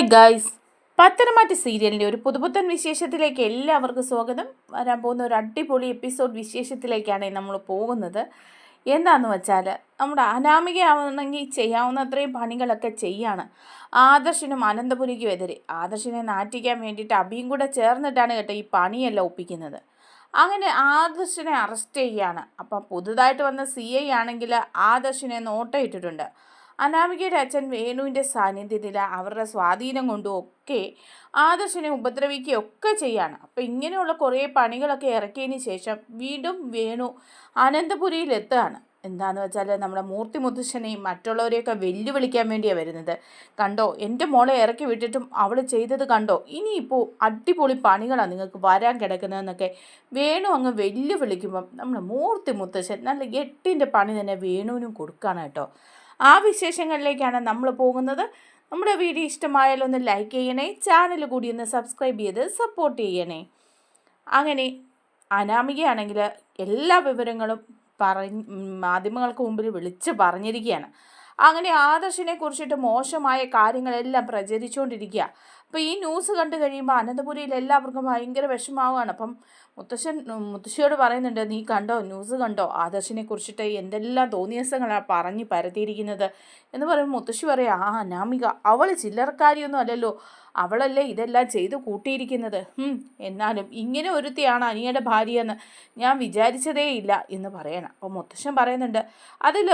Hi guys പത്തനംമാറ്റ സീരിയലിന്റെ ഒരു പുതുപുത്തൻ വിശേഷത്തിലേക്ക് എല്ലാവർക്കും സ്വാഗതം. വരാൻ പോകുന്ന ഒരു അടിപൊളി എപ്പിസോഡ് വിശേഷത്തിലേക്കാണ് നമ്മൾ പോകുന്നത്. എന്താന്ന് വെച്ചാൽ നമ്മുടെ അനാമികയാവണമെങ്കിൽ ചെയ്യാവുന്ന പണികളൊക്കെ ചെയ്യാണ്. ആദർശനും അനന്തപുരിക്കും എതിരെ. ആദർശനെ നാറ്റിക്കാൻ വേണ്ടിയിട്ട് അബിയും കൂടെ ചേർന്നിട്ടാണ് കേട്ടോ ഈ പണിയെല്ലാം ഒപ്പിക്കുന്നത്. അങ്ങനെ ആദർശനെ അറസ്റ്റ് ചെയ്യാണ് അപ്പം പുതുതായിട്ട് വന്ന സി ഐ ആണെങ്കിൽ ആദർശനെ നോട്ടയിട്ടിട്ടുണ്ട് അനാമികയുടെ അച്ഛൻ വേണുവിന്റെ സാന്നിധ്യത്തിൽ അവരുടെ സ്വാധീനം കൊണ്ടും ഒക്കെ ആദർശനെ ഉപദ്രവിക്കുകയൊക്കെ ചെയ്യാണ്. അപ്പം ഇങ്ങനെയുള്ള കുറേ പണികളൊക്കെ ഇറക്കിയതിന് ശേഷം വീണ്ടും വേണു അനന്തപുരിയിൽ എത്തുകയാണ്. എന്താന്ന് വെച്ചാൽ നമ്മുടെ മൂർത്തി മുത്തശ്ശനെയും മറ്റുള്ളവരെയൊക്കെ വെല്ലുവിളിക്കാൻ വേണ്ടിയാണ് വരുന്നത്. കണ്ടോ എന്റെ മോളെ ഇറക്കി വിട്ടിട്ടും അവൾ ചെയ്തത് കണ്ടോ? ഇനിയിപ്പോൾ അടിപൊളി പണികളാണ് നിങ്ങൾക്ക് വരാൻ കിടക്കുന്നതെന്നൊക്കെ വേണു അങ്ങ് വെല്ലുവിളിക്കുമ്പം നമ്മുടെ മൂർത്തി മുത്തശ്ശൻ നല്ല എട്ടിന്റെ പണി തന്നെ വേണുവിനും കൊടുക്കുകയാണ് കേട്ടോ. ആ വിശേഷങ്ങളിലേക്കാണ് നമ്മൾ പോകുന്നത്. നമ്മുടെ വീഡിയോ ഇഷ്ടമായാലും ഒന്ന് ലൈക്ക് ചെയ്യണേ ചാനൽ കൂടി ഒന്ന് സബ്സ്ക്രൈബ് ചെയ്ത് സപ്പോർട്ട് ചെയ്യണേ. അങ്ങനെ അനാമികയാണെങ്കിൽ എല്ലാ വിവരങ്ങളും പറഞ്ഞ് മാധ്യമങ്ങൾക്ക് മുമ്പിൽ വിളിച്ച് പറഞ്ഞിരിക്കുകയാണ് അങ്ങനെ ആദർശിനെ കുറിച്ചിട്ട് മോശമായ കാര്യങ്ങളെല്ലാം പ്രചരിച്ചുകൊണ്ടിരിക്കുക അപ്പോൾ ഈ ന്യൂസ് കണ്ടു കഴിയുമ്പോൾ അനന്തപുരിയിൽ എല്ലാവർക്കും ഭയങ്കര വിഷമാവുകയാണ് അപ്പം മുത്തശ്ശൻ മുത്തശ്ശിയോട് പറയുന്നുണ്ട് നീ കണ്ടോ? ന്യൂസ് കണ്ടോ? ആദർശിനെ കുറിച്ചിട്ട് എന്തെല്ലാം തോന്നിയസങ്ങളാണ് പറഞ്ഞ് പരത്തിയിരിക്കുന്നത്? എന്ന് പറയുമ്പോൾ മുത്തശ്ശി പറയാം ആ അനാമിക അവൾ ചില്ലറക്കാരിയൊന്നും അല്ലല്ലോ. അവളല്ലേ ഇതെല്ലാം ചെയ്തു കൂട്ടിയിരിക്കുന്നത്. എന്നാലും ഇങ്ങനെ ഒരുത്തിയാണ് അനിയുടെ ഭാര്യയെന്ന് ഞാൻ വിചാരിച്ചതേ ഇല്ല എന്ന് പറയണം. അപ്പോൾ മുത്തശ്ശൻ പറയുന്നുണ്ട് അതിൽ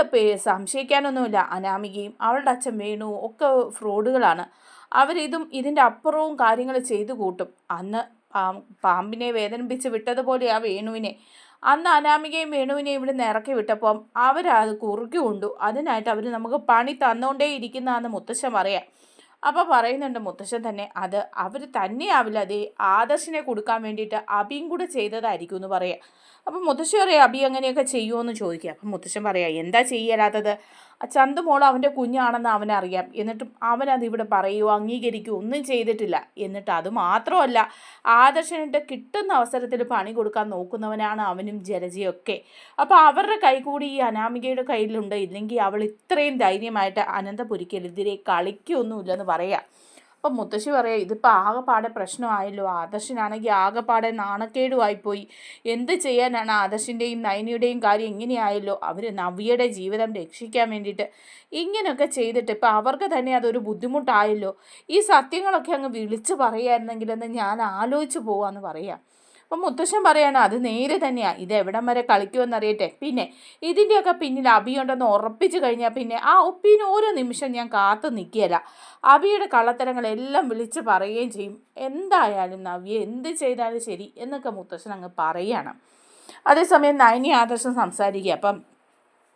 സംശയിക്കാനൊന്നുമില്ല. അനാമികയും അവളുടെ അച്ഛൻ വേണു ഒക്കെ ഫ്രോഡുകളാണ്. അവരിതും ഇതിന്റെ അപ്പുറവും കാര്യങ്ങൾ ചെയ്തു കൂട്ടും. അന്ന് പാമ്പിനെ വേദനിപ്പിച്ച് വിട്ടതുപോലെ ആ വേണുവിനെ. അന്ന് അനാമികയും വേണുവിനെയും ഇവിടെ ഇറക്കി വിട്ടപ്പം അവരത് കുറുക്കി കൊണ്ടു അതിനായിട്ട് അവർ നമുക്ക് പണി തന്നുകൊണ്ടേ ഇരിക്കുന്നതെന്ന് മുത്തശ്ശൻ പറയാം. അപ്പോൾ പറയുന്നുണ്ട് മുത്തശ്ശൻ തന്നെ അത് അവർ തന്നെയാവില്ല. അതേ ആദർശിനെ കൊടുക്കാൻ വേണ്ടിയിട്ട് അബിയും കൂടെ ചെയ്തതായിരിക്കും എന്ന് പറയാം. അപ്പം മുത്തശ്ശി പറയാം അബി അങ്ങനെയൊക്കെ ചെയ്യുമോ എന്ന് ചോദിക്കുക അപ്പം മുത്തശ്ശൻ പറയാം എന്താ ചെയ്യലാത്തത്? ചന്തുമോൾ അവന്റെ കുഞ്ഞാണെന്ന് അവനറിയാം എന്നിട്ടും അവനത് ഇവിടെ പറയുകയോ അംഗീകരിക്കുകയോ ഒന്നും ചെയ്തിട്ടില്ല. എന്നിട്ട് അത് മാത്രമല്ല ആദർശനിട്ട് കിട്ടുന്ന അവസരത്തിൽ പണി കൊടുക്കാൻ നോക്കുന്നവനാണ് അവനും ജലജയൊക്കെ. അപ്പോൾ അവരുടെ കൈ കൂടി ഈ അനാമികയുടെ കയ്യിലുണ്ട്. ഇല്ലെങ്കിൽ അവൾ ഇത്രയും ധൈര്യമായിട്ട് അനന്തപുരിക്കെതിരെ കളിക്കൊന്നുമില്ലെന്ന് പറയാം. അപ്പം മുത്തശ്ശി പറയാം ഇതിപ്പോൾ ആകെപ്പാടെ പ്രശ്നമായല്ലോ. ആദർശനാണെങ്കിൽ ആകെപ്പാടെ നാണക്കേടുമായിപ്പോയി എന്ത് ചെയ്യാനാണ് ആദർശിന്റെയും നയനിയുടെയും കാര്യം ഇങ്ങനെയായല്ലോ? അവർ നവ്യയുടെ ജീവിതം രക്ഷിക്കാൻ വേണ്ടിയിട്ട്. ഇങ്ങനെയൊക്കെ ചെയ്തിട്ട് ഇപ്പം അവർക്ക് തന്നെ അതൊരു ബുദ്ധിമുട്ടായല്ലോ. ഈ സത്യങ്ങളൊക്കെ അങ്ങ് വിളിച്ച് പറയുകയായിരുന്നെങ്കിലെന്ന് ഞാൻ ആലോചിച്ച് പോവാന്ന് പറയാം. അപ്പം മുത്തശ്ശൻ പറയാണ് അത് നേരെ തന്നെയാണ് ഇത് എവിടം വരെ കളിക്കുമെന്നറിയട്ടെ? പിന്നെ ഇതിന്റെയൊക്കെ പിന്നിൽ അബിയുണ്ടെന്ന് ഉറപ്പിച്ചു കഴിഞ്ഞാൽ പിന്നെ ആ ഒപ്പിന് ഓരോ നിമിഷം ഞാൻ കാത്തു നിൽക്കുകയല്ല അബിയുടെ കള്ളത്തരങ്ങളെല്ലാം വിളിച്ച് പറയുകയും ചെയ്യും. എന്തായാലും നവ്യ എന്ത് ചെയ്താലും ശരി എന്നൊക്കെ മുത്തശ്ശൻ അങ്ങ് പറയുകയാണ് അതേസമയം നയനി ആദർശം സംസാരിക്കുക. അപ്പം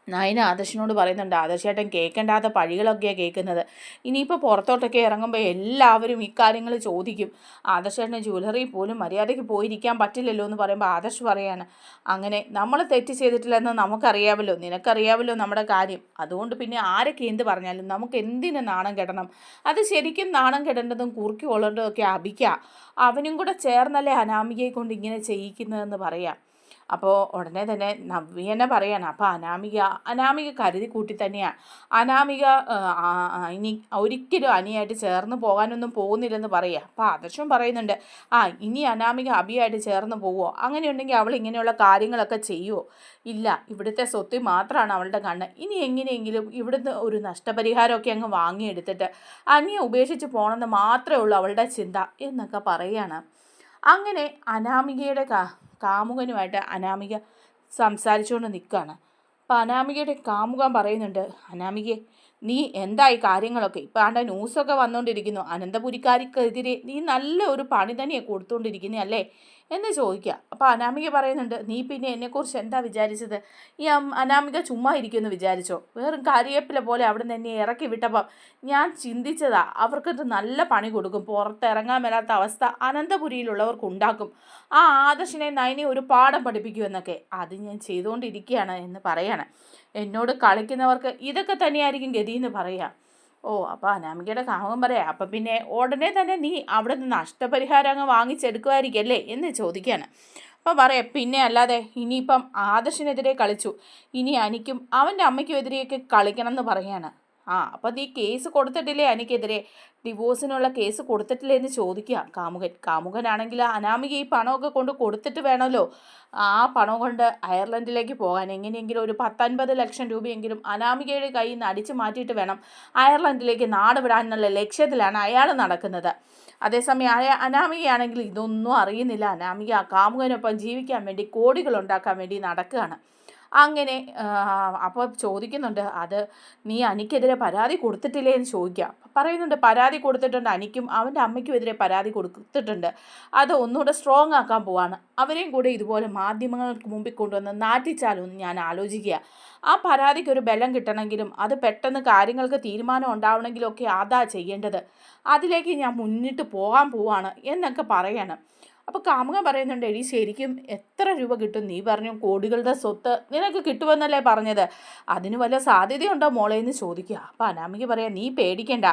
നയന ആദർശിനോട് പറയുന്നുണ്ട് ആദർശേട്ടൻ കേൾക്കേണ്ടാത്ത പഴികളൊക്കെയാണ് കേൾക്കുന്നത്. ഇനിയിപ്പോൾ പുറത്തോട്ടൊക്കെ ഇറങ്ങുമ്പോൾ എല്ലാവരും ഇക്കാര്യങ്ങൾ ചോദിക്കും. ആദർശേട്ടന് ജ്വല്ലറി പോലും മര്യാദയ്ക്ക് പോയിരിക്കാൻ പറ്റില്ലല്ലോ എന്ന് പറയുമ്പോൾ ആദർശ് പറയാണ് അങ്ങനെ നമ്മൾ തെറ്റ് ചെയ്തിട്ടില്ലെന്ന് നമുക്കറിയാമല്ലോ നിനക്കറിയാമല്ലോ നമ്മുടെ കാര്യം. അതുകൊണ്ട് പിന്നെ ആരൊക്കെ എന്ത് പറഞ്ഞാലും നമുക്ക് എന്തിന് നാണം കെടണം? അത് ശരിക്കും നാണം കെടേണ്ടതും കുറുക്കി കൊള്ളേണ്ടതൊക്കെ അഭിക്കാം അവനും കൂടെ ചേർന്നല്ലേ അനാമികയെ കൊണ്ട് ഇങ്ങനെ ചെയ്യിക്കുന്നതെന്ന് പറയാം. അപ്പോൾ ഉടനെ തന്നെ നവ്യനെ പറയാണ് അപ്പോൾ അനാമിക അനാമിക കരുതി കൂട്ടി തന്നെയാണ് അനാമിക ഇനി ഒരിക്കലും അനിയായിട്ട് ചേർന്ന് പോകാനൊന്നും പോകുന്നില്ലെന്ന് പറയുക അപ്പോൾ ആദർശം പറയുന്നുണ്ട് ആ ഇനി അനാമിക അഭിയായിട്ട് ചേർന്ന് പോവുമോ അങ്ങനെയുണ്ടെങ്കിൽ അവൾ ഇങ്ങനെയുള്ള കാര്യങ്ങളൊക്കെ ചെയ്യുമോ ഇല്ല ഇവിടുത്തെ സ്വത്ത് മാത്രമാണ് അവളുടെ കണ്ണ്. ഇനി എങ്ങനെയെങ്കിലും ഇവിടുന്ന് ഒരു നഷ്ടപരിഹാരമൊക്കെ അങ്ങ് വാങ്ങിയെടുത്തിട്ട് അനിയെ ഉപേക്ഷിച്ച് പോകണമെന്ന് മാത്രമേ ഉള്ളൂ അവളുടെ ചിന്ത എന്നൊക്കെ പറയുകയാണ് അങ്ങനെ അനാമികയുടെ കാ കാമുകനുമായിട്ട് അനാമിക സംസാരിച്ചുകൊണ്ട് നിൽക്കുകയാണ് അപ്പോൾ അനാമികയുടെ കാമുകൻ പറയുന്നുണ്ട് അനാമികയെ നീ എന്തായി കാര്യങ്ങളൊക്കെ? ഇപ്പം ആണ്ട ന്യൂസൊക്കെ വന്നുകൊണ്ടിരിക്കുന്നു അനന്തപുരിക്കാരിക്കെതിരെ നീ നല്ല ഒരു പണി തന്നെയാണ് കൊടുത്തുകൊണ്ടിരിക്കുന്നത് അല്ലേ? എന്ന് ചോദിക്കുക. അപ്പോൾ അനാമിക പറയുന്നുണ്ട് നീ പിന്നെ എന്നെക്കുറിച്ച് എന്താ വിചാരിച്ചത്? ഈ അനാമിക ചുമ്മാ ഇരിക്കുമെന്ന് വിചാരിച്ചോ? വേറും കരിയേപ്പില പോലെ അവിടെ നിന്ന് എന്നെ ഇറക്കി വിട്ടപ്പം ഞാൻ ചിന്തിച്ചതാ അവർക്കൊരു നല്ല പണി കൊടുക്കും. പുറത്തിറങ്ങാൻ മേലാത്ത അവസ്ഥ അനന്തപുരിയിലുള്ളവർക്ക് ഉണ്ടാക്കും ആ ആദർശിനെ നയനെ ഒരു പാഠം പഠിപ്പിക്കുമെന്നൊക്കെ അത് ഞാൻ ചെയ്തുകൊണ്ടിരിക്കുകയാണ് എന്ന് പറയാണ്. എന്നോട് കളിക്കുന്നവർക്ക് ഇതൊക്കെ തന്നെയായിരിക്കും ഗതി എന്ന് പറയാം. ഓ അപ്പോൾ അനാമികയുടെ കാമം പറയാം അപ്പം പിന്നെ ഉടനെ തന്നെ നീ അവിടെ നിന്ന് നഷ്ടപരിഹാരം അങ്ങ് വാങ്ങിച്ചെടുക്കുമായിരിക്കും അല്ലേ? എന്ന് ചോദിക്കുകയാണ് അപ്പോൾ പറയാം പിന്നെ അല്ലാതെ ഇനിയിപ്പം ആദർശിനെതിരെ കളിച്ചു. ഇനി അനിക്കും അവന്റെ അമ്മയ്ക്കും എതിരെയൊക്കെ കളിക്കണം എന്ന് പറയാണ്. ആ അപ്പം നീ കേസ് കൊടുത്തിട്ടില്ലേ എനിക്കെതിരെ ഡിവോഴ്സിനുള്ള കേസ് കൊടുത്തിട്ടില്ലേ എന്ന് ചോദിക്കുക. കാമുകൻ കാമുകനാണെങ്കിൽ അനാമിക ഈ പണമൊക്കെ കൊണ്ട് കൊടുത്തിട്ട് വേണമല്ലോ. ആ പണം കൊണ്ട് അയർലൻഡിലേക്ക് പോകാൻ എങ്ങനെയെങ്കിലും ഒരു പത്തൊൻപത് ലക്ഷം രൂപയെങ്കിലും അനാമികയുടെ കയ്യിൽ നിന്ന് അടിച്ചു മാറ്റിയിട്ട് വേണം അയർലൻഡിലേക്ക് നാട് വിടാനുള്ള ലക്ഷ്യത്തിലാണ് അയാൾ നടക്കുന്നത്. അതേസമയം അയാ അനാമികയാണെങ്കിൽ ഇതൊന്നും അറിയുന്നില്ല. അനാമിക കാമുകനൊപ്പം ജീവിക്കാൻ വേണ്ടി കോടികൾ ഉണ്ടാക്കാൻ വേണ്ടി നടക്കുകയാണ്. അങ്ങനെ അപ്പോൾ ചോദിക്കുന്നുണ്ട് അത് നീ അനിക്കെതിരെ പരാതി കൊടുത്തിട്ടില്ലേ? എന്ന് ചോദിക്കാം പറയുന്നുണ്ട് പരാതി കൊടുത്തിട്ടുണ്ട്. അനിക്കും അവന്റെ അമ്മയ്ക്കും എതിരെ പരാതി കൊടുത്തിട്ടുണ്ട്. അത് ഒന്നുകൂടെ സ്ട്രോങ് ആക്കാൻ പോവാണ്. അവരെയും കൂടെ ഇതുപോലെ മാധ്യമങ്ങൾക്ക് മുമ്പിൽ കൊണ്ടുവന്ന് നാട്ടിച്ചാലൊന്ന് ഞാൻ ആലോചിക്കുക. ആ പരാതിക്ക് ഒരു ബലം കിട്ടണമെങ്കിലും അത് പെട്ടെന്ന് കാര്യങ്ങൾക്ക് തീരുമാനം ഉണ്ടാവണമെങ്കിലും ഒക്കെ അതാ ചെയ്യേണ്ടത്. അതിലേക്ക് ഞാൻ മുന്നിട്ട് പോകാൻ പോവാണ് എന്നൊക്കെ പറയണം. അപ്പോൾ കാമുക പറയുന്നുണ്ട് എടി ശരിക്കും എത്ര രൂപ കിട്ടും? നീ പറഞ്ഞു കോടികളുടെ സ്വത്ത് നിനക്ക് കിട്ടുമെന്നല്ലേ പറഞ്ഞത്. അതിന് വല്ല സാധ്യതയുണ്ടോ മോളെ എന്ന് ചോദിക്കുക. അപ്പോൾ അനാമിക പറയാം നീ പേടിക്കണ്ട.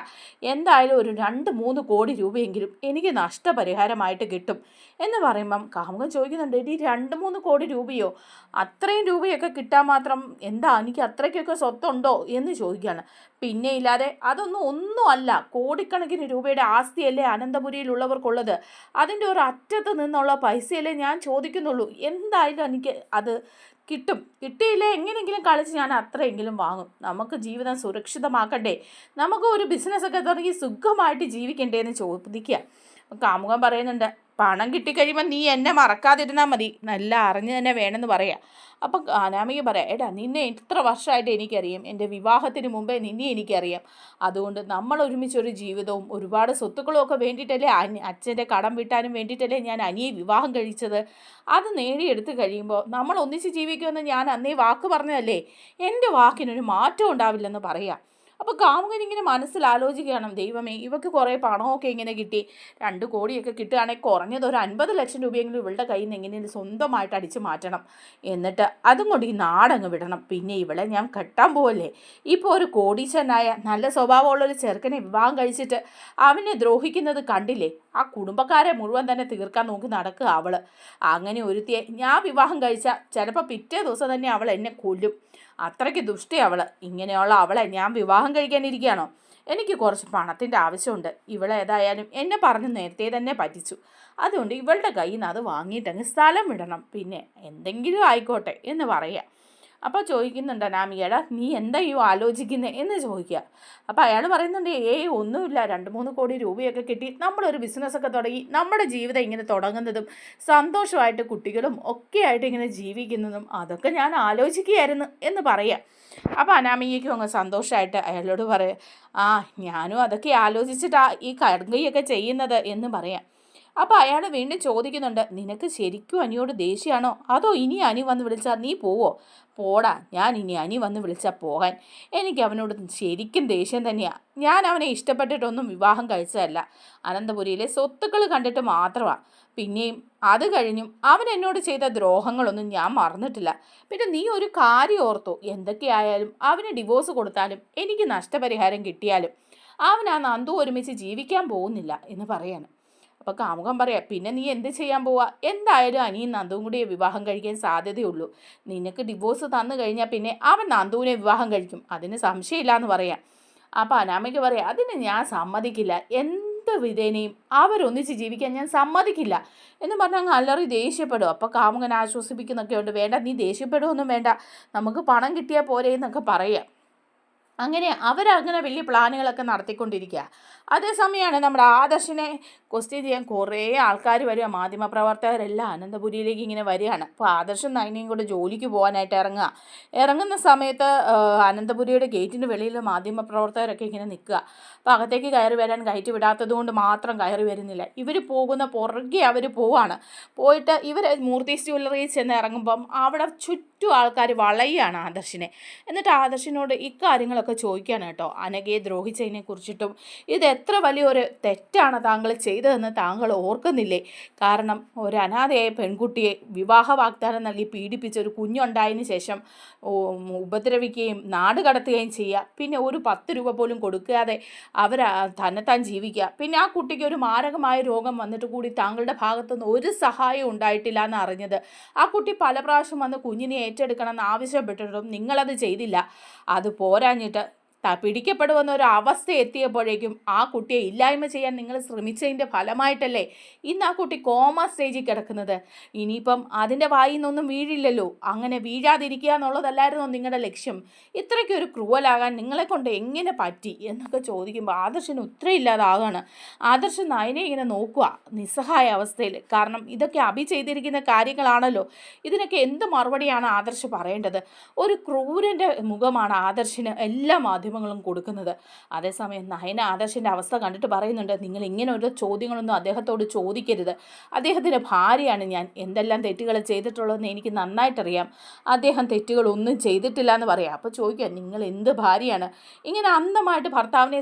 എന്തായാലും ഒരു രണ്ട് മൂന്ന് കോടി രൂപയെങ്കിലും എനിക്ക് നഷ്ടപരിഹാരമായിട്ട് കിട്ടും. എന്ന് പറയുമ്പം കാമുകൻ ചോദിക്കുന്നുണ്ട് എടി രണ്ട് മൂന്ന് കോടി രൂപയോ? അത്രയും രൂപയൊക്കെ കിട്ടാൻ മാത്രം എന്താ എനിക്ക് അത്രയ്ക്കൊക്കെ സ്വത്തുണ്ടോ? എന്ന് ചോദിക്കുകയാണ്. പിന്നെ ഇല്ലാതെ അതൊന്നും ഒന്നുമല്ല കോടിക്കണക്കിന് രൂപയുടെ ആസ്തിയല്ലേ അനന്തപുരിയിലുള്ളവർക്കുള്ളത്. അതിന്റെ ഒരു അറ്റത്ത് നിന്നുള്ള പൈസയല്ലേ ഞാൻ ചോദിക്കുന്നുള്ളൂ. എന്തായാലും എനിക്ക് അത് കിട്ടും. കിട്ടിയില്ല എങ്ങനെയെങ്കിലും കളിച്ച് ഞാൻ അത്രയെങ്കിലും വാങ്ങും. നമുക്ക് ജീവിതം സുരക്ഷിതമാക്കണ്ടേ? നമുക്ക് ഒരു ബിസിനസ്സൊക്കെ തുടങ്ങി സുഖമായിട്ട് ജീവിക്കണ്ടേ എന്ന് ചോദിക്കുക. കാമുകൻ പറയുന്നുണ്ട് പണം കിട്ടിക്കഴിയുമ്പോൾ നീ എന്നെ മറക്കാതിരുന്നാൽ മതി. നല്ല അറിഞ്ഞു തന്നെ വേണമെന്ന് പറയാം. അപ്പം അനാമിക പറയാം എടാ നിന്നെ എത്ര വർഷമായിട്ട് എനിക്കറിയാം. എന്റെ വിവാഹത്തിന് മുമ്പേ നിന്നെ എനിക്കറിയാം. അതുകൊണ്ട് നമ്മൾ ഒരുമിച്ചൊരു ജീവിതവും ഒരുപാട് സ്വത്തുക്കളും ഒക്കെ വേണ്ടിയിട്ടല്ലേ അച്ഛന്റെ കടം വിട്ടാനും വേണ്ടിയിട്ടല്ലേ ഞാൻ അനിയെ വിവാഹം കഴിച്ചത്? അത് നേടിയെടുത്ത് കഴിയുമ്പോൾ നമ്മൾ ഒന്നിച്ച് ജീവിക്കുമെന്ന് ഞാൻ അന്നേ വാക്ക് പറഞ്ഞതല്ലേ? എന്റെ വാക്കിനൊരു മാറ്റം ഉണ്ടാവില്ലെന്ന് പറയാം. അപ്പോൾ കാമുകൻ ഇങ്ങനെ മനസ്സിൽ ആലോചിക്കുകയാണ് ദൈവമേ ഇവക്ക് കുറേ പണമൊക്കെ ഇങ്ങനെ കിട്ടി. രണ്ട് കോടിയൊക്കെ കിട്ടുകയാണെങ്കിൽ കുറഞ്ഞത് ഒരു അൻപത് ലക്ഷം രൂപയെങ്കിലും ഇവളുടെ കയ്യിൽ നിന്ന് എങ്ങനെയും സ്വന്തമായിട്ട് അടിച്ചു മാറ്റണം. എന്നിട്ട് അതും കൊണ്ട് ഈ നാടങ്ങ് വിടണം. പിന്നെ ഇവളെ ഞാൻ കെട്ടാൻ പോവല്ലേ? ഇപ്പോൾ ഒരു കോടീശനായ നല്ല സ്വഭാവമുള്ളൊരു ചെറുക്കനെ വിവാഹം കഴിച്ചിട്ട് അവനെ ദ്രോഹിക്കുന്നത് കണ്ടില്ലേ? ആ കുടുംബക്കാരെ മുഴുവൻ തന്നെ തീർക്കാൻ നോക്കി നടക്കുക അവൾ. അങ്ങനെ ഒരുത്തിയെ ഞാൻ വിവാഹം കഴിച്ചാൽ ചിലപ്പോൾ പിറ്റേ ദിവസം തന്നെ അവൾ എന്നെ കൊല്ലും. അത്രയ്ക്ക് ദുഷ്ടി അവൾ ഇങ്ങനെയുള്ള അവളെ ഞാൻ വിവാഹം കഴിക്കാനിരിക്കുകയാണോ എനിക്ക് കുറച്ച് പണത്തിന്റെ ആവശ്യമുണ്ട്. ഇവളെ ഏതായാലും എന്നെ പറഞ്ഞ് നേരത്തെ തന്നെ പറ്റിച്ചു. അതുകൊണ്ട് ഇവളുടെ കയ്യിൽ നിന്ന് അത് വാങ്ങിയിട്ടങ്ങ് സ്ഥലം വിടണം. പിന്നെ എന്തെങ്കിലും ആയിക്കോട്ടെ എന്ന് പറയാം. അപ്പോൾ ചോദിക്കുന്നുണ്ട് അനാമികയുടെ നീ എന്താ ഈ ആലോചിക്കുന്നത് എന്ന് ചോദിക്കുക. അപ്പോൾ അയാൾ പറയുന്നുണ്ട് ഏയ് ഒന്നുമില്ല. രണ്ട് മൂന്ന് കോടി രൂപയൊക്കെ കിട്ടി. നമ്മളൊരു ബിസിനസ്സൊക്കെ തുടങ്ങി. നമ്മുടെ ജീവിതം ഇങ്ങനെ തുടങ്ങുന്നതും സന്തോഷമായിട്ട് കുട്ടികളും ഒക്കെ ആയിട്ട് ഇങ്ങനെ ജീവിക്കുന്നതും അതൊക്കെ ഞാൻ ആലോചിക്കുകയായിരുന്നു എന്ന് പറയാം അപ്പോൾ അനാമികയ്ക്കും അങ്ങ് സന്തോഷമായിട്ട് അയാളോട് പറയാം ആ ഞാനും അതൊക്കെ ആലോചിച്ചിട്ടാണ് ഈ കടുകയൊക്കെ ചെയ്യുന്നത് എന്ന് പറയാം അപ്പോൾ അയാൾ വീണ്ടും ചോദിക്കുന്നുണ്ട് നിനക്ക് ശരിക്കും അനിയോട് ദേഷ്യമാണോ? അതോ ഇനി അനി വന്ന് വിളിച്ചാൽ നീ പോവോ? പോടാ ഞാൻ ഇനി അനി വന്ന് വിളിച്ചാൽ പോകാൻ. എനിക്ക് അവനോട് ശരിക്കും ദേഷ്യം തന്നെയാണ് ഞാൻ അവനെ ഇഷ്ടപ്പെട്ടിട്ടൊന്നും വിവാഹം കഴിച്ചതല്ല. അനന്തപുരിയിലെ സ്വത്തുക്കൾ കണ്ടിട്ട് മാത്രമാണ് പിന്നെയും അത് കഴിഞ്ഞും അവൻ എന്നോട് ചെയ്ത ദ്രോഹങ്ങളൊന്നും ഞാൻ മറന്നിട്ടില്ല. പിന്നെ നീ ഒരു കാര്യം ഓർത്തു. എന്തൊക്കെയായാലും അവന് ഡിവോഴ്സ് കൊടുത്താലും എനിക്ക് നഷ്ടപരിഹാരം കിട്ടിയാലും അവൻ ആ നന്ദു ഒരുമിച്ച് ജീവിക്കാൻ പോകുന്നില്ല എന്ന് പറയാണ്. അപ്പോൾ കാമുകം പറയാം പിന്നെ നീ എന്ത് ചെയ്യാൻ പോവാ? എന്തായാലും അനിയും നന്ദുവും കൂടി വിവാഹം കഴിക്കാൻ സാധ്യതയുള്ളൂ. നിനക്ക് ഡിവോഴ്സ് തന്നു കഴിഞ്ഞാൽ പിന്നെ അവൻ നന്ദുവിനെ വിവാഹം കഴിക്കും. അതിന് സംശയമില്ല എന്ന് പറയാം. അപ്പോൾ അനാമയ്ക്ക് പറയാം അതിന് ഞാൻ സമ്മതിക്കില്ല. എന്ത് വിധേനയും അവരൊന്നിച്ച് ജീവിക്കാൻ ഞാൻ സമ്മതിക്കില്ല. എന്ന് പറഞ്ഞാൽ അങ്ങ് അല്ലറി ദേഷ്യപ്പെടും. അപ്പോൾ കാമുകൻ ആശ്വസിപ്പിക്കുന്നൊക്കെ ഉണ്ട് വേണ്ട നീ ദേഷ്യപ്പെടുമൊന്നും വേണ്ട. നമുക്ക് പണം കിട്ടിയാൽ പോരെ എന്നൊക്കെ പറയാം. അങ്ങനെ അവരങ്ങനെ വലിയ പ്ലാനുകളൊക്കെ നടത്തിക്കൊണ്ടിരിക്കുക അതേസമയമാണ് നമ്മുടെ ആദർശിനെ ക്വസ്റ്റ്യൻ ചെയ്യാൻ കുറേ ആൾക്കാർ വരിക. മാധ്യമപ്രവർത്തകരെല്ലാം അനന്തപുരിയിലേക്ക് ഇങ്ങനെ വരികയാണ്. അപ്പോൾ ആദർശം നൈനയും കൂടെ ജോലിക്ക് പോകാനായിട്ട് ഇറങ്ങുക. ഇറങ്ങുന്ന സമയത്ത് അനന്തപുരിയുടെ ഗേറ്റിന് വെളിയിൽ മാധ്യമപ്രവർത്തകരൊക്കെ ഇങ്ങനെ നിൽക്കുക. അപ്പോൾ അകത്തേക്ക് കയറി വരാൻ കയറ്റി വിടാത്തത് കൊണ്ട് മാത്രം കയറി വരുന്നില്ല. ഇവർ പോകുന്ന പുറകെ അവർ പോവാണ്. പോയിട്ട് ഇവർ മൂർത്തീസ് ജ്വല്ലറിയിൽ ചെന്ന് ഇറങ്ങുമ്പം അവിടെ ചുറ്റും ആൾക്കാർ വളയുകയാണ് ആദർശിനെ. എന്നിട്ട് ആദർശിനോട് ഇക്കാര്യങ്ങളൊക്കെ ചോദിക്കുകയാണ് കേട്ടോ. അനഘയെ ദ്രോഹിച്ചതിനെ കുറിച്ചിട്ടും ഇത് എത്ര വലിയൊരു തെറ്റാണ് താങ്കൾ ചെയ്തതെന്ന് താങ്കൾ ഓർക്കുന്നില്ലേ? കാരണം ഒരു അനാഥയായ പെൺകുട്ടിയെ വിവാഹ വാഗ്ദാനം നൽകി പീഡിപ്പിച്ച ഒരു കുഞ്ഞുണ്ടായതിനു ശേഷം ഉപദ്രവിക്കുകയും നാട് കടത്തുകയും ചെയ്യുക. പിന്നെ ഒരു പത്ത് രൂപ പോലും കൊടുക്കാതെ അവർ തന്നെത്താൻ ജീവിക്കുക. പിന്നെ ആ കുട്ടിക്ക് ഒരു മാരകമായ രോഗം വന്നിട്ട് കൂടി താങ്കളുടെ ഭാഗത്തുനിന്ന് ഒരു സഹായം ഉണ്ടായിട്ടില്ല എന്ന് അറിഞ്ഞത്. ആ കുട്ടി പല പ്രാവശ്യം വന്ന് കുഞ്ഞിനെ ഏറ്റെടുക്കണം എന്ന് ആവശ്യപ്പെട്ടിട്ടും നിങ്ങളത് ചെയ്തില്ല. അത് പോരാഞ്ഞിട്ട് പിടിക്കപ്പെടുമെന്ന ഒരു അവസ്ഥ എത്തിയപ്പോഴേക്കും ആ കുട്ടിയെ ഇല്ലായ്മ ചെയ്യാൻ നിങ്ങൾ ശ്രമിച്ചതിന്റെ ഫലമായിട്ടല്ലേ ഇന്ന് ആ കുട്ടി കോമ സ്റ്റേജിൽ കിടക്കുന്നത്. ഇനിയിപ്പം അതിന്റെ വായിൽ നിന്നൊന്നും വീഴില്ലല്ലോ. അങ്ങനെ വീഴാതിരിക്കുക എന്നുള്ളതല്ലായിരുന്നോ നിങ്ങളുടെ ലക്ഷ്യം? ഇത്രയ്ക്കൊരു ക്രൂവലാകാൻ നിങ്ങളെ കൊണ്ട് എങ്ങനെ പറ്റി എന്നൊക്കെ ചോദിക്കുമ്പോൾ ആദർശന് ഉത്തരയില്ലാതാകാണ് ആദർശൻ നയനെ ഇങ്ങനെ നോക്കുക നിസ്സഹായ അവസ്ഥയിൽ. കാരണം ഇതൊക്കെ അഭി ചെയ്തിരിക്കുന്ന കാര്യങ്ങളാണല്ലോ. ഇതിനൊക്കെ എന്ത് മറുപടിയാണ് ആദർശ് പറയേണ്ടത്? ഒരു ക്രൂരന്റെ മുഖമാണ് ആദർശിന് എല്ലാ മാധ്യമങ്ങളും കൊടുക്കുന്നത്. അതേസമയം നയന ആദർശിന്റെ അവസ്ഥ കണ്ടിട്ട് പറയുന്നുണ്ട് നിങ്ങൾ ഇങ്ങനെ ഒരു ചോദ്യങ്ങളൊന്നും അദ്ദേഹത്തോട് ചോദിക്കരുത്. അദ്ദേഹത്തിന്റെ ഭാര്യയാണ് ഞാൻ. എന്തെല്ലാം തെറ്റുകൾ ചെയ്തിട്ടുള്ളതെന്ന് എനിക്ക് നന്നായിട്ടറിയാം. അദ്ദേഹം തെറ്റുകളൊന്നും ചെയ്തിട്ടില്ല എന്ന് പറയാം. അപ്പോൾ ചോദിക്കുക നിങ്ങൾ എന്ത് ഭാര്യയാണ്? ഇങ്ങനെ അന്ധമായിട്ട് ഭർത്താവിനെ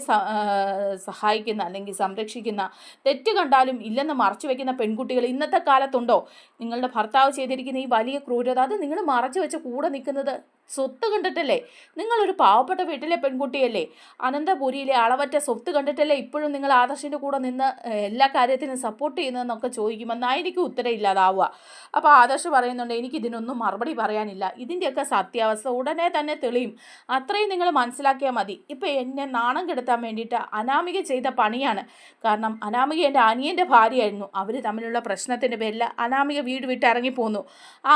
സഹായിക്കുന്ന അല്ലെങ്കിൽ സംരക്ഷിക്കുന്ന തെറ്റ് കണ്ടാലും ഇല്ലെന്ന് മറച്ചു വയ്ക്കുന്ന പെൺകുട്ടികൾ ഇന്നത്തെ കാലത്തുണ്ടോ? നിങ്ങളുടെ ഭർത്താവ് ചെയ്തിരിക്കുന്ന ഈ വലിയ ക്രൂരത അത് നിങ്ങൾ മറച്ചു വെച്ച് കൂടെ നിൽക്കുന്നത് സ്വത്ത് കണ്ടിട്ടല്ലേ? നിങ്ങളൊരു പാവപ്പെട്ട വീട്ടിലെ പെൺകുട്ടിയല്ലേ? അനന്തപുരിയിലെ അളവറ്റ സ്വത്ത് കണ്ടിട്ടല്ലേ ഇപ്പോഴും നിങ്ങൾ ആദർശിന്റെ കൂടെ നിന്ന് എല്ലാ കാര്യത്തിനും സപ്പോർട്ട് ചെയ്യുന്നതെന്നൊക്കെ ചോദിക്കുമ്പോൾ നായിരിക്കും ഉത്തരം ഇല്ലാതാവുക. അപ്പോൾ ആദർശ് പറയുന്നുണ്ട് എനിക്ക് ഇതിനൊന്നും മറുപടി പറയാനില്ല. ഇതിന്റെയൊക്കെ സത്യാവസ്ഥ ഉടനെ തന്നെ തെളിയും. അത്രയും നിങ്ങൾ മനസ്സിലാക്കിയാൽ മതി. ഇപ്പം എന്നെ നാണം കെടുത്താൻ വേണ്ടിയിട്ട് അനാമിക ചെയ്ത പണിയാണ്. കാരണം അനാമിക എന്റെ അനിയന്റെ ഭാര്യയായിരുന്നു. അവർ തമ്മിലുള്ള പ്രശ്നത്തിന്റെ പേരിൽ അനാമിക വീട് വിട്ട് ഇറങ്ങിപ്പോന്നു.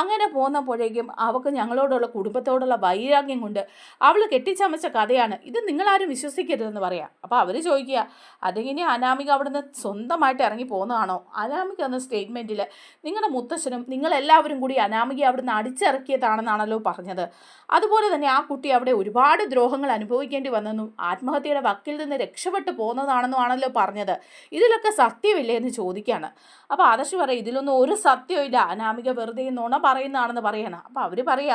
അങ്ങനെ പോന്നപ്പോഴേക്കും അവൾക്ക് ഞങ്ങളോടുള്ള കുടുംബത്തോടുള്ള വൈരാഗ്യം കൊണ്ട് അവൾ കെട്ടിച്ചമച്ച കഥയാണ്. ഇത് നിങ്ങളാരും വിശ്വസിക്കരുതെന്ന് പറയാം. അപ്പോൾ അവർ ചോദിക്കുക അതെങ്ങനെ അനാമിക അവിടുന്ന് സ്വന്തമായിട്ട് ഇറങ്ങി പോകുന്നതാണോ അനാമിക എന്ന സ്റ്റേറ്റ്മെന്റിൽ നിങ്ങളുടെ മുത്തശ്ശനും നിങ്ങളെല്ലാവരും കൂടി അനാമിക അവിടുന്ന് അടിച്ചിറക്കിയതാണെന്നാണല്ലോ പറഞ്ഞത്. അതുപോലെ തന്നെ ആ കുട്ടി അവിടെ ഒരുപാട് ദ്രോഹങ്ങൾ അനുഭവിക്കേണ്ടി വന്നെന്നും ആത്മഹത്യയുടെ വക്കിൽ നിന്ന് രക്ഷപ്പെട്ടു പോകുന്നതാണെന്നും ആണല്ലോ പറഞ്ഞത്. ഇതിലൊക്കെ സത്യമില്ലേ എന്ന് ചോദിക്കുകയാണ് അപ്പോൾ ആദർശ് പറയും ഇതിലൊന്നും ഒരു സത്യവും ഇല്ല അനാമിക വെറുതെ നുണ പറയുന്നതാണെന്ന് പറയണം. അപ്പോൾ അവർ പറയുക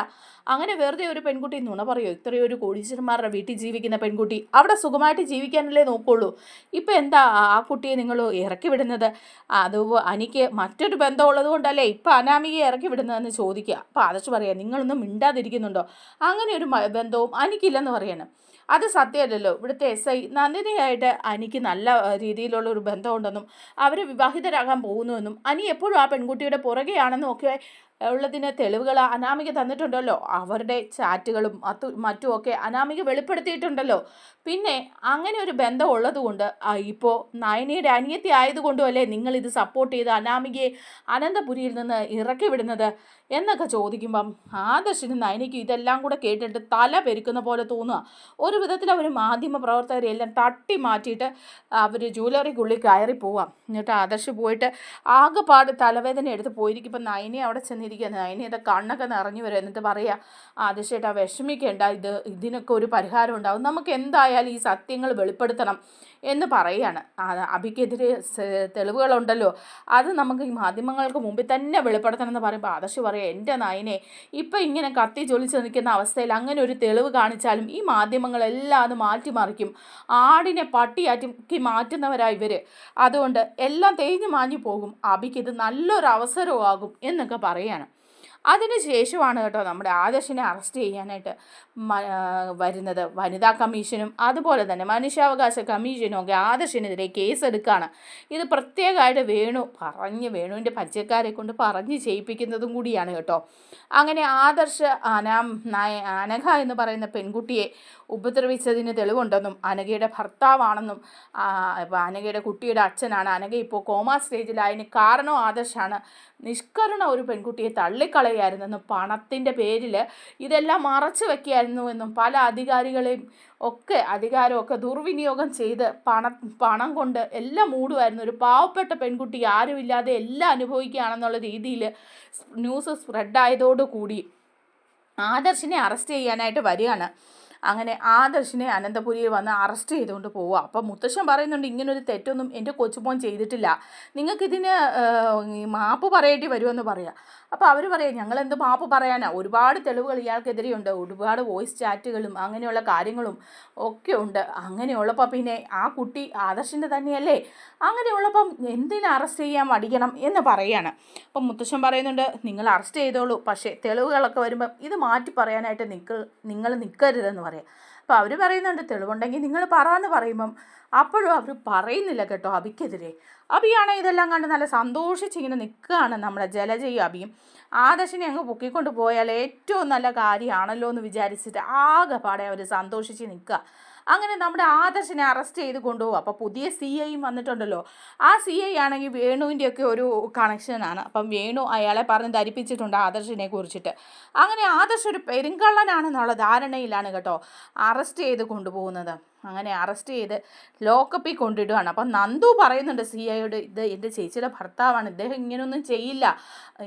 അങ്ങനെ വെറുതെ ഒരു പെൺകുട്ടി നുണ പറയോ? ഇത്രയും ഒരു കോടീശ്വരന്മാരുടെ വീട്ടിൽ ജീവിക്കുന്ന പെൺകുട്ടി. അവിടെ സുഖമായിട്ട് ജീവിക്കാനല്ലേ നോക്കുള്ളൂ. ഇപ്പം എന്താ ആ- കുട്ടിയെ നിങ്ങൾ ഇറക്കി വിടുന്നത്? അത് അനിക്ക് മറ്റൊരു ബന്ധമുള്ളത് കൊണ്ടല്ലേ ഇപ്പം അനാമികയെ ഇറക്കി വിടുന്നതെന്ന് ചോദിക്കുക. അപ്പോൾ ആദർശ് പറയാം നിങ്ങളൊന്നും മിണ്ടാതിരിക്കുന്നുണ്ടോ? അങ്ങനെ ഒരു ബന്ധവും അനിക്കില്ലെന്ന് പറയണം. അത് സത്യമല്ലല്ലോ. ഇവിടുത്തെ എസ് ഐ നന്ദിനിയായിട്ട് അനിക്ക് നല്ല രീതിയിലുള്ള ഒരു ബന്ധമുണ്ടെന്നും അവർ വിവാഹിതരാകാൻ പോകുന്നുവെന്നും അനി എപ്പോഴും ആ പെൺകുട്ടിയുടെ പുറകെയാണെന്നും ഒക്കെ ഉള്ളതിന് തെളിവുകൾ അനാമിക തന്നിട്ടുണ്ടല്ലോ. അവരുടെ ചാറ്റുകളും മറ്റു മറ്റുമൊക്കെ അനാമിക വെളിപ്പെടുത്തിയിട്ടുണ്ടല്ലോ. പിന്നെ അങ്ങനെ ഒരു ബന്ധം ഉള്ളതുകൊണ്ട് ഇപ്പോൾ നയനയുടെ അനിയത്തി ആയതുകൊണ്ടും അല്ലേ നിങ്ങൾ ഇത് സപ്പോർട്ട് ചെയ്ത് അനാമികയെ അനന്തപുരിയിൽ നിന്ന് ഇറക്കി വിടുന്നത്? എന്നൊക്കെ ചോദിക്കുമ്പം ആദർശിനും നയനയ്ക്കും ഇതെല്ലാം കൂടെ കേട്ടിട്ട് തല പെരുക്കുന്ന പോലെ തോന്നുക ഒരു വിധത്തിൽ അവർ മാധ്യമ പ്രവർത്തകരെ എല്ലാം തട്ടി മാറ്റിയിട്ട് അവർ ജ്വല്ലറിക്കുള്ളിൽ കയറി പോവാം. എന്നിട്ട് ആദർശ് പോയിട്ട് ആകെപ്പാട് തലവേദന എടുത്ത് പോയിരിക്കുമ്പോൾ നയനെ അവിടെ ചെന്നിരിക്കുക നയനയുടെ കണ്ണൊക്കെ നിറഞ്ഞു വരും. എന്നിട്ട് പറയുക ആദർശേട്ടാ വിഷമിക്കേണ്ട. ഇത് ഇതിനൊക്കെ ഒരു പരിഹാരം ഉണ്ടാവും. നമുക്ക് എന്തായാലും ഈ സത്യങ്ങൾ വെളിപ്പെടുത്തണം. എന്ന് പറയുകയാണ് അഭിക്കെതിരെ തെളിവുകളുണ്ടല്ലോ. അത് നമുക്ക് ഈ മാധ്യമങ്ങൾക്ക് മുമ്പിൽ തന്നെ വെളിപ്പെടുത്തണം എന്ന് പറയുമ്പോൾ ആദർശ് എന്റെ നയനെ ഇപ്പം ഇങ്ങനെ കത്തി ജ്വലിച്ച് നിൽക്കുന്ന അവസ്ഥയിൽ അങ്ങനെ ഒരു തെളിവ് കാണിച്ചാലും ഈ മാധ്യമങ്ങളെല്ലാം അത് മാറ്റിമറിക്കും. ആടിനെ പട്ടിയാറ്റി മാറ്റുന്നവരാ ഇവർ അതുകൊണ്ട് എല്ലാം തേഞ്ഞു മാഞ്ഞു പോകും അബിക്ക് ഇത് നല്ലൊരു അവസരമാകും എന്നൊക്കെ പറയാണ്. അതിന് ശേഷമാണ് കേട്ടോ നമ്മുടെ ആദർശിനെ അറസ്റ്റ് ചെയ്യാനായിട്ട് വരുന്നത്. വനിതാ കമ്മീഷനും അതുപോലെ തന്നെ മനുഷ്യാവകാശ കമ്മീഷനും ഒക്കെ ആദർശിനെതിരെ കേസെടുക്കുകയാണ് ഇത് പ്രത്യേകമായിട്ട് വേണു പറഞ്ഞ് വേണുവിന്റെ പരിചയക്കാരെ കൊണ്ട് പറഞ്ഞ് ചെയ്യിപ്പിക്കുന്നതും കൂടിയാണ് കേട്ടോ. അങ്ങനെ ആദർശ അനാം നായ അനഘ എന്ന് പറയുന്ന പെൺകുട്ടിയെ ഉപദ്രവിച്ചതിന് തെളിവുണ്ടെന്നും അനഘയുടെ ഭർത്താവാണെന്നും അനഘയുടെ കുട്ടിയുടെ അച്ഛനാണ്. അനഘ ഇപ്പോൾ കോമ സ്റ്റേജിലായതിന് കാരണം ആദർശാണ്. നിഷ്കരുണ ഒരു പെൺകുട്ടിയെ തള്ളിക്കളയായിരുന്നെന്നും പണത്തിന്റെ പേരിൽ ഇതെല്ലാം മറച്ചു വയ്ക്കുകയായിരുന്നുവെന്നും പല അധികാരികളെയും ഒക്കെ അധികാരമൊക്കെ ദുർവിനിയോഗം ചെയ്ത് പണം പണം കൊണ്ട് എല്ലാം മൂടുമായിരുന്നു. ഒരു പാവപ്പെട്ട പെൺകുട്ടി ആരുമില്ലാതെ എല്ലാം അനുഭവിക്കുകയാണെന്നുള്ള രീതിയിൽ ന്യൂസ് സ്പ്രെഡായതോടുകൂടി ആദർശിനെ അറസ്റ്റ് ചെയ്യാനായിട്ട് വരികയാണ്. അങ്ങനെ ആദർശിനെ അനന്തപുരിയിൽ വന്ന് അറസ്റ്റ് ചെയ്തുകൊണ്ട് പോവുക. അപ്പം മുത്തശ്ശൻ പറയുന്നുണ്ട് ഇങ്ങനൊരു തെറ്റൊന്നും എന്റെ കൊച്ചുമോൻ ചെയ്തിട്ടില്ല. നിങ്ങൾക്കിതിന് മാപ്പ് പറയേണ്ടി വരുമെന്ന് പറയാം. അപ്പോൾ അവർ പറയാം ഞങ്ങൾ എന്ത് മാപ്പ് പറയാനാ? ഒരുപാട് തെളിവുകൾ ഇയാൾക്കെതിരെയുണ്ട്. ഒരുപാട് വോയിസ് ചാറ്റുകളും അങ്ങനെയുള്ള കാര്യങ്ങളും ഒക്കെ ഉണ്ട്. അങ്ങനെയുള്ളപ്പോൾ പിന്നെ ആ കുട്ടി ആദർശിന്റെ തന്നെയല്ലേ? അങ്ങനെയുള്ളപ്പം എന്തിനു അറസ്റ്റ് ചെയ്യാൻ മടിക്കണം എന്ന് പറയാണ്. അപ്പം മുത്തശ്ശൻ പറയുന്നുണ്ട് നിങ്ങൾ അറസ്റ്റ് ചെയ്തോളൂ. പക്ഷേ തെളിവുകളൊക്കെ വരുമ്പം ഇത് മാറ്റി പറയാനായിട്ട് നിൽക്ക നിങ്ങൾ നിൽക്കരുതെന്ന് പറയാം. അപ്പോൾ അവർ പറയുന്നുണ്ട് തെളിവുണ്ടെങ്കിൽ നിങ്ങൾ പറയാന്ന് പറയുമ്പം അപ്പോഴും അവർ പറയുന്നില്ല കേട്ടോ അബിക്കെതിരെ. അബിയാണ് ഇതെല്ലാം കണ്ട് നല്ല സന്തോഷിച്ചിങ്ങനെ നിൽക്കുകയാണ് നമ്മുടെ ജലജയും അബിയും. ആദർശിനെ അങ്ങ് പൊക്കിക്കൊണ്ട് പോയാൽ ഏറ്റവും നല്ല കാര്യമാണല്ലോ എന്ന് വിചാരിച്ചിട്ട് ആകെപ്പാടെ അവർ സന്തോഷിച്ച് നിൽക്കുക. അങ്ങനെ നമ്മുടെ ആദർശിനെ അറസ്റ്റ് ചെയ്ത് കൊണ്ടുപോകും. അപ്പോൾ പുതിയ സി ഐയും വന്നിട്ടുണ്ടല്ലോ. ആ സി ഐ ആണെങ്കിൽ വേണുവിന്റെയൊക്കെ ഒരു കണക്ഷനാണ് അപ്പം വേണു അയാളെ പറഞ്ഞ് ധരിപ്പിച്ചിട്ടുണ്ട് ആദർശിനെ കുറിച്ചിട്ട്. അങ്ങനെ ആദർശ് ഒരു പെരുങ്കള്ളനാണെന്നുള്ള ധാരണയിലാണ് കേട്ടോ. അറസ്റ്റ് ചെയ്ത് കൊണ്ടുപോകുന്നത്. അങ്ങനെ അറസ്റ്റ് ചെയ്ത് ലോക്കപ്പിൽ കൊണ്ടിടുകയാണ് അപ്പം നന്ദു പറയുന്നുണ്ട് സി ഐയോട് ഇത് എന്റെ ചേച്ചിയുടെ ഭർത്താവാണ്. ഇദ്ദേഹം ഇങ്ങനെയൊന്നും ചെയ്യില്ല.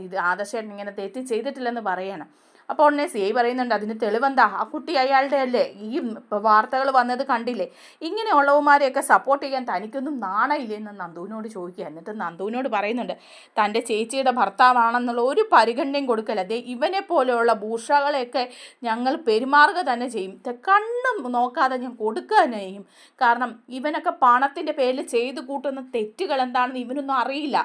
ഇത് ആദർശേട്ടൻ ഇങ്ങനെ തെറ്റ് ചെയ്തിട്ടില്ലെന്ന് പറയാണ്. അപ്പോൾ ഉടനെ സി ഐ പറയുന്നുണ്ട് അതിന് തെളിവെന്താ? ആ കുട്ടി അയാളുടെ അല്ലേ? ഈ വാർത്തകൾ വന്നത് കണ്ടില്ലേ? ഇങ്ങനെയുള്ളവന്മാരെയൊക്കെ സപ്പോർട്ട് ചെയ്യാൻ തനിക്കൊന്നും നാണയില്ലെന്ന് നന്ദുവിനോട് ചോദിക്കുക. എന്നിട്ട് നന്ദുവിനോട് പറയുന്നുണ്ട് തന്റെ ചേച്ചിയുടെ ഭർത്താവാണെന്നുള്ള ഒരു പരിഗണനയും കൊടുക്കല്ല. അതേ ഇവനെ പോലെയുള്ള ഭൂഷകളെയൊക്കെ ഞങ്ങൾ പെരുമാറുക തന്നെ ചെയ്യും. കണ്ണും നോക്കാതെ ഞാൻ കൊടുക്കുക തന്നെ ചെയ്യും. കാരണം ഇവനൊക്കെ പണത്തിന്റെ പേരിൽ ചെയ്ത് കൂട്ടുന്ന തെറ്റുകൾ എന്താണെന്ന് ഇവനൊന്നും അറിയില്ല.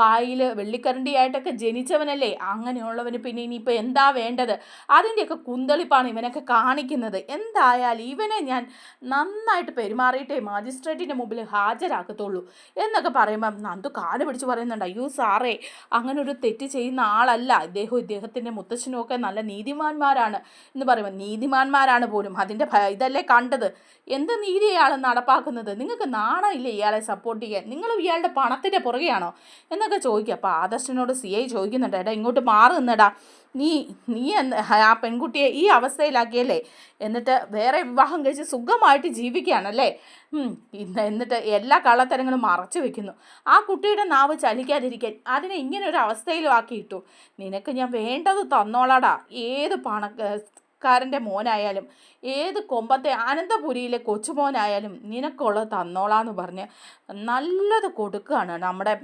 വായിൽ വെള്ളിക്കരണ്ടിയായിട്ടൊക്കെ ജനിച്ചവനല്ലേ? അങ്ങനെയുള്ളവന് പിന്നെ ഇനിയിപ്പോൾ എന്താ വേണ്ടത്? അതിന്റെയൊക്കെ കുന്തളിപ്പാണ് ഇവനൊക്കെ കാണിക്കുന്നത്. എന്തായാലും ഇവനെ ഞാൻ നന്നായിട്ട് പെരുമാറിയിട്ടേ മജിസ്ട്രേറ്റിന്റെ മുമ്പിൽ ഹാജരാക്കത്തുള്ളൂ എന്നൊക്കെ പറയുമ്പം നന്ദു കാട് പിടിച്ച് പറയുന്നുണ്ട് അയ്യോ സാറേ അങ്ങനെ ഒരു തെറ്റ് ചെയ്യുന്ന ആളല്ല. ഇദ്ദേഹം ഇദ്ദേഹത്തിന്റെ മുത്തച്ഛനുമൊക്കെ നല്ല നീതിമാന്മാരാണ്. എന്ന് പറയുമ്പോൾ നീതിമാന്മാരാണ് പോലും. അതിന്റെ ഇതല്ലേ കണ്ടത്? എന്ത് നീതി ഇയാൾ നടപ്പാക്കുന്നത്? നിങ്ങൾക്ക് നാണമില്ല ഇയാളെ സപ്പോർട്ട് ചെയ്യാൻ? നിങ്ങൾ ഇയാളുടെ പണത്തിന്റെ പുറകെയാണോ? എന്നൊക്കെ ചോദിക്കുക അപ്പോൾ ആദർശനോട് സി ഐ ചോദിക്കുന്നുണ്ട് എടാ ഇങ്ങോട്ട് മാറി നിന്നടാ. നീ നീ എന്ന് ആ പെൺകുട്ടിയെ ഈ അവസ്ഥയിലാക്കിയല്ലേ? എന്നിട്ട് വേറെ വിവാഹം കഴിച്ച് സുഖമായിട്ട് ജീവിക്കുകയാണല്ലേ? എന്നിട്ട് എല്ലാ കള്ളത്തരങ്ങളും മറച്ചു വെക്കുന്നു. ആ കുട്ടിയുടെ നാവ് ചലിക്കാതിരിക്കാൻ അതിനെ ഇങ്ങനെ ഒരു അവസ്ഥയിലും ആക്കിയിട്ടു നിനക്ക് ഞാൻ വേണ്ടത് തന്നോളാടാ. ഏത് പണ ക്കാരന്റെ മോനായാലും ഏത് കൊമ്പത്തെ അനന്തപുരിയിലെ കൊച്ചുമോനായാലും നിനക്കുള്ളത് തന്നോളാന്ന് പറഞ്ഞ് നല്ലത് കൊടുക്കുകയാണ് നമ്മുടെ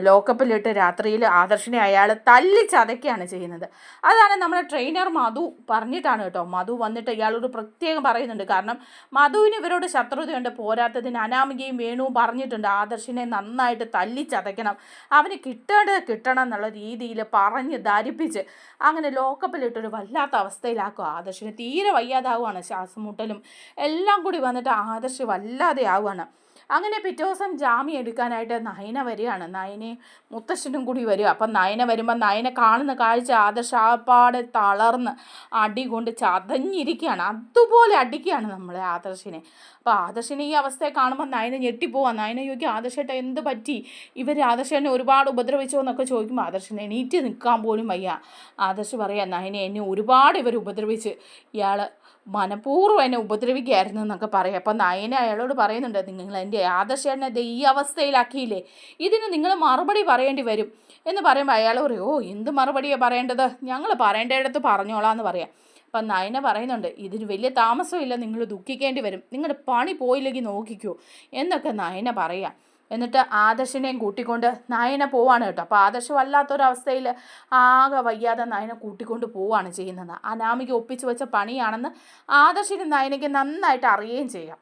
ലോക്കപ്പിലിട്ട് രാത്രിയിൽ ആദർശിനെ അയാൾ തല്ലി ചതയ്ക്കുകയാണ് ചെയ്യുന്നത്. അതാണ് നമ്മുടെ ട്രെയിനർ മധു പറഞ്ഞിട്ടാണ് കേട്ടോ. മധു വന്നിട്ട് ഇയാളോട് പ്രത്യേകം പറയുന്നുണ്ട്. കാരണം മധുവിന് ഇവരോട് ശത്രുതയുണ്ട് പോരാത്തതിന് അനാമികയും വേണുവും പറഞ്ഞിട്ടുണ്ട്. ആദർശിനെ നന്നായിട്ട് തല്ലി ചതയ്ക്കണം. അവന് കിട്ടേണ്ടത് കിട്ടണം എന്നുള്ള രീതിയിൽ പറഞ്ഞ് ധരിപ്പിച്ച് അങ്ങനെ ലോക്കപ്പിലിട്ടൊരു വല്ലാത്ത അവസ്ഥയിലാക്കും. ആദർശിന് തീരെ വയ്യാതാവുകയാണ്. ശ്വാസം മുട്ടലും എല്ലാം കൂടി വന്നിട്ട് ആദർശ് വല്ലാതെ ആവുകയാണ് അങ്ങനെ പിറ്റേ ദിവസം ജാമ്യം എടുക്കാനായിട്ട് നയന വരികയാണ്. നയനയും മുത്തശ്ശനും കൂടി വരിക. അപ്പം നയന വരുമ്പോൾ നയനെ കാണുന്ന കാഴ്ച ആദർശാപ്പാട് തളർന്ന് അടി കൊണ്ട് ചതഞ്ഞിരിക്കുകയാണ്. അതുപോലെ അടിക്കുകയാണ് നമ്മളെ ആദർശിനെ. അപ്പോൾ ആദർശിനെ ഈ അവസ്ഥയെ കാണുമ്പോൾ നയന ഞെട്ടിപ്പോവാം. നയന ചോദിക്കും ആദർശേട്ട എന്ത് പറ്റി? ഇവർ ആദർശനെ ഒരുപാട് ഉപദ്രവിച്ചോ? എന്നൊക്കെ ചോദിക്കുമ്പോൾ ആദർശനെ എണീറ്റ് നിൽക്കാൻ പോലും വയ്യ. ആദർശ് പറയാം നയനെ എന്നെ ഒരുപാട് ഇവർ ഉപദ്രവിച്ച്. ഇയാൾ മനഃപൂർവം എന്നെ ഉപദ്രവിക്കുകയായിരുന്നു എന്നൊക്കെ പറയും. അപ്പം നയന അയാളോട് പറയുന്നുണ്ട് നിങ്ങൾ എന്റെ ആദർശേട്ടനെ ഈ അവസ്ഥയിലാക്കിയില്ലേ? ഇതിന് നിങ്ങൾ മറുപടി പറയേണ്ടി വരും. എന്ന് പറയുമ്പോൾ അയാൾ പറയും ഓ എന്ത് മറുപടിയാണ് പറയേണ്ടത്? ഞങ്ങൾ പറയേണ്ടയിടത്ത് പറഞ്ഞോളാം എന്ന് പറയാം. അപ്പം നയന പറയുന്നുണ്ട് ഇതിന് വലിയ താമസമില്ല നിങ്ങൾ ദുഃഖിക്കേണ്ടി വരും. നിങ്ങളുടെ പണി പോയില്ലെങ്കിൽ നോക്കിക്കോ. എന്നൊക്കെ നയന പറയാം. എന്നിട്ട് ആദർശിനെയും കൂട്ടിക്കൊണ്ട് നായന പോവാണ് കേട്ടോ. അപ്പോൾ ആദർശ് വല്ലാത്തൊരവസ്ഥയിൽ ആകെ വയ്യാതെ നയനെ കൂട്ടിക്കൊണ്ട് പോവുകയാണ് ചെയ്യുന്നത്. അനാമിക ഒപ്പിച്ച് വെച്ച പണിയാണെന്ന് ആദർശിനും നായനയ്ക്ക് നന്നായിട്ട് അറിയുകയും ചെയ്യാം.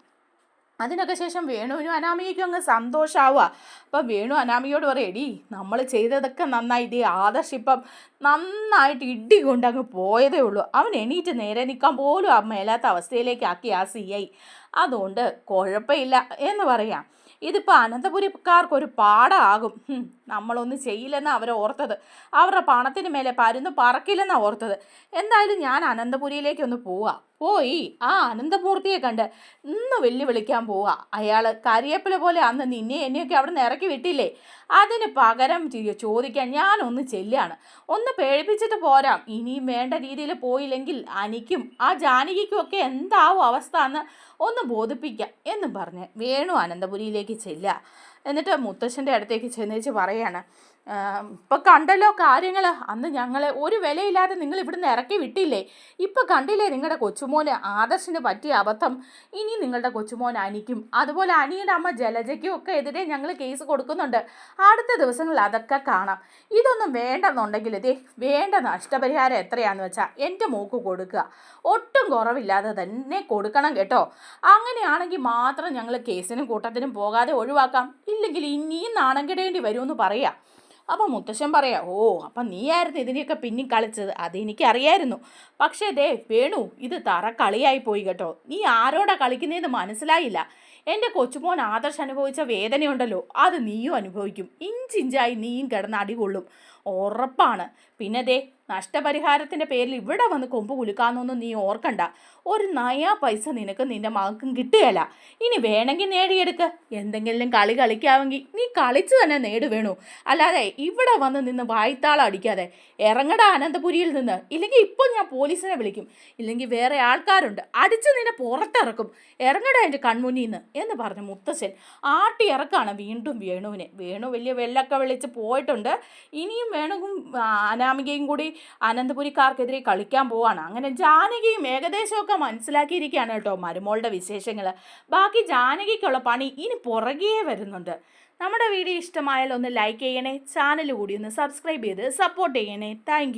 അതിനൊക്കെ ശേഷം വേണുവിനും അനാമികയ്ക്കും അങ്ങ് സന്തോഷമാവുക അപ്പം വേണു അനാമികയോട് പറയും എടി നമ്മൾ ചെയ്തതൊക്കെ നന്നായി. ഇതേ ആദർശ് ഇപ്പം നന്നായിട്ട് ഇടി കൊണ്ട് അങ്ങ് പോയതേ ഉള്ളൂ. അവൻ എണീറ്റ് നേരെ നിൽക്കാൻ പോലും ആ മേലാത്ത അവസ്ഥയിലേക്കാക്കി ആ സി ഐ. അതുകൊണ്ട് കുഴപ്പമില്ല എന്ന് പറയാം. ഇതിപ്പോൾ അനന്തപുരിക്കാർക്കൊരു പാടാകും. നമ്മളൊന്നും ചെയ്യില്ലെന്ന് അവർ ഓർത്തത്. അവരുടെ പണത്തിന് മേലെ പരുന്ന് പറക്കില്ലെന്നാണ് ഓർത്തത്. എന്തായാലും ഞാൻ അനന്തപുരിയിലേക്കൊന്ന് പോവാ. പോയി. ആ അനന്തമൂർത്തിയെ കണ്ട്. ഇന്ന് വെല്ലുവിളിക്കാൻ പോവാ. അയാൾ കരിയേപ്പില പോലെ അന്ന് നിന്നെ എന്നെയൊക്കെ അവിടെ നിന്ന് ഇറക്കി വിട്ടില്ലേ? അതിന് പകരം ചോദിക്കാൻ ഞാനൊന്ന് ചെല്ലാണ്. ഒന്ന് പേടിപ്പിച്ചിട്ട് പോരാം. ഇനിയും വേണ്ട രീതിയിൽ പോയില്ലെങ്കിൽ അനിക്കും ആ ജാനകിക്കും ഒക്കെ എന്താവും അവസ്ഥ എന്ന് ഒന്ന് ബോധിപ്പിക്കാം എന്ന് പറഞ്ഞ് വേണു അനന്തപുരിയിലേക്ക് ചെല്ലുക. എന്നിട്ട് മുത്തശ്ശന്റെ അടുത്തേക്ക് ചെന്നേച്ച് പറയാണ്. ഇപ്പം കണ്ടല്ലോ കാര്യങ്ങൾ അന്ന് ഞങ്ങളെ ഒരു വിലയില്ലാതെ നിങ്ങൾ ഇവിടുന്ന് ഇറക്കി വിട്ടില്ലേ? ഇപ്പം കണ്ടില്ലേ നിങ്ങളുടെ കൊച്ചുമോന് ആദർശിന് പറ്റിയ അബദ്ധം? ഇനി നിങ്ങളുടെ കൊച്ചുമോൻ അനിക്കും. അതുപോലെ അനിയുടെ അമ്മ ജലജയ്ക്കും ഒക്കെ എതിരെ ഞങ്ങൾ കേസ് കൊടുക്കുന്നുണ്ട്. അടുത്ത ദിവസങ്ങളിൽ അതൊക്കെ കാണാം. ഇതൊന്നും വേണ്ടെന്നുണ്ടെങ്കിൽ ഇതേ വേണ്ട നഷ്ടപരിഹാരം എത്രയാണെന്ന് വെച്ചാൽ എന്റെ മോക്ക് കൊടുക്കുക. ഒട്ടും കുറവില്ലാതെ തന്നെ കൊടുക്കണം കേട്ടോ. അങ്ങനെയാണെങ്കിൽ മാത്രം ഞങ്ങൾ കേസിനും കൂട്ടത്തിനും പോകാതെ ഒഴിവാക്കാം. ഇല്ലെങ്കിൽ ഇനിയും നാണം കെടേണ്ടി വരുമെന്ന് പറയാം. അപ്പം മുത്തശ്ശൻ പറയാം ഓ അപ്പം നീയായിരുന്നു ഇതിനെയൊക്കെ പിന്നി കളിച്ചത്. അതെനിക്കറിയായിരുന്നു പക്ഷേ ദേ വേണു ഇത് തറ കളിയായി പോയി കേട്ടോ. നീ ആരോടാ കളിക്കുന്നതെന്ന് മനസ്സിലായില്ല. എന്റെ കൊച്ചുമോൻ ആദർശ് അനുഭവിച്ച വേദനയുണ്ടല്ലോ. അത് നീയും അനുഭവിക്കും. ഇഞ്ചിഞ്ചായി നീയും കിടന്ന് അടികൊള്ളും ഉറപ്പാണ്. പിന്നെ ദേ നഷ്ടപരിഹാരത്തിന്റെ പേരിൽ ഇവിടെ വന്ന് കൊമ്പ് കുലുക്കാന്നൊന്നും നീ ഓർക്കണ്ട. ഒരു നയാ പൈസ നിനക്ക് നിന്റെ മകൾക്കും കിട്ടുകയില്ല ഇനി വേണമെങ്കിൽ നേടിയെടുക്ക്. എന്തെങ്കിലും കളി കളിക്കാമെങ്കിൽ നീ കളിച്ച് തന്നെ നേടുവേണു അല്ലാതെ ഇവിടെ വന്ന് നിന്ന് വായ്ത്താളം അടിക്കാതെ ഇറങ്ങട അനന്തപുരിയിൽ നിന്ന്. ഇല്ലെങ്കിൽ ഇപ്പോൾ ഞാൻ പോലീസിനെ വിളിക്കും. ഇല്ലെങ്കിൽ വേറെ ആൾക്കാരുണ്ട്. അടിച്ച് നിന്നെ പുറത്തിറക്കും. ഇറങ്ങട എന്റെ കൺമുന്നിൽ നിന്ന് എന്ന് പറഞ്ഞ് മുത്തശ്ശൻ ആട്ടി ഇറക്കാണ് വീണ്ടും വേണുവിനെ. വേണു വലിയ വെള്ളൊക്കെ വിളിച്ച് പോയിട്ടുണ്ട്. ഇനിയും വേണുവും അനാമികയും കൂടി അനന്തപുരിക്കാർക്കെതിരെ കളിക്കാൻ പോവാണ്. അങ്ങനെ ജാനകിയും ഏകദേശമൊക്കെ മനസ്സിലാക്കിയിരിക്കുകയാണ് കേട്ടോ മരുമോളുടെ വിശേഷങ്ങൾ ബാക്കി ജാനകിക്കുള്ള പണി ഇനി പുറകേ വരുന്നുണ്ട്. നമ്മുടെ വീഡിയോ ഇഷ്ടമായാൽ ഒന്ന് ലൈക്ക് ചെയ്യണേ ചാനൽ കൂടി ഒന്ന് സബ്സ്ക്രൈബ് ചെയ്ത് സപ്പോർട്ട് ചെയ്യണേ. താങ്ക്